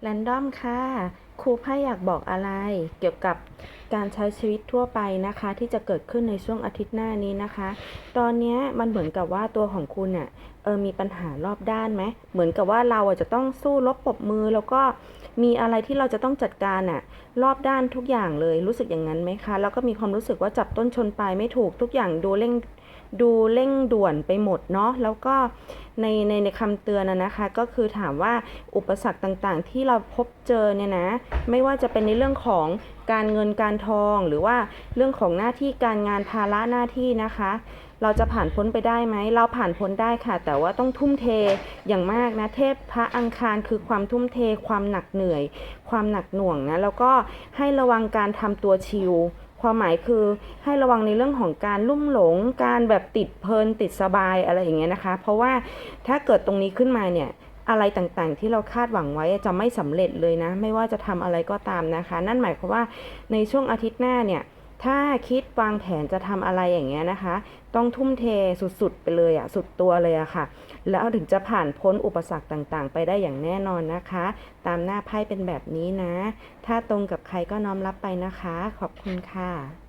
แรนดอมค่ะ ครูไพ่อยากบอกอะไรเกี่ยวกับการใช้ชีวิตทั่วไปนะคะ ที่จะเกิดขึ้นในช่วงอาทิตย์หน้านี้นะคะ ตอนนี้มันเหมือนกับว่าตัวของคุณเนี่ยเออมีปัญหารอบด้านไหมเหมือนกับว่าเราอะจะต้องสู้รบปบมือ แล้วก็มีอะไรที่เราจะต้องจัดการอะ รอบด้านทุกอย่างเลยรู้สึกอย่างนั้นไหมคะ แล้วก็มีความรู้สึกว่าจับต้นชนปลายไม่ถูกทุกอย่างดูเร่งดูเร่งด่วนไปหมดเนาะแล้วก็ในในในคำเตือนนะนะคะ ก็คือถามว่าอุปสรรคต่างๆ ที่เราพบเจอเนี่ยนะไม่ว่าจะเป็นในเรื่องของการเงินการทอง หรือว่าเรื่องของหน้าที่การงานภาระหน้าที่นะคะ เราจะผ่านพ้นไปได้ไหม เราผ่านพ้นได้ค่ะ แต่ว่าต้องทุ่มเทอย่างมากนะเทพพระอังคารคือความทุ่มเท ความหนักเหนื่อย ความหนักหน่วงนะแล้วก็ให้ระวังการทำตัวชิลความหมายคือให้ระวังในเรื่องของการลุ่มหลง การแบบติดเพลินติดสบายอะไรอย่างเงี้ยนะคะ เพราะว่าถ้าเกิดตรงนี้ขึ้นมาเนี่ย อะไรต่างๆ ที่เราคาดหวังไว้จะไม่สำเร็จเลยนะ ไม่ว่าจะทำอะไรก็ตามนะคะ นั่นหมายความว่าในช่วงอาทิตย์หน้าเนี่ยถ้าคิดวางแผนจะทำอะไรอย่างเงี้ยนะคะ ต้องทุ่มเทสุดๆไปเลยอะสุดตัวเลยอะค่ะ แล้วถึงจะผ่านพ้นอุปสรรคต่างๆ ไปได้อย่างแน่นอนนะคะ ตามหน้าไพ่เป็นแบบนี้นะ ถ้าตรงกับใครก็น้อมรับไปนะคะ ขอบคุณค่ะ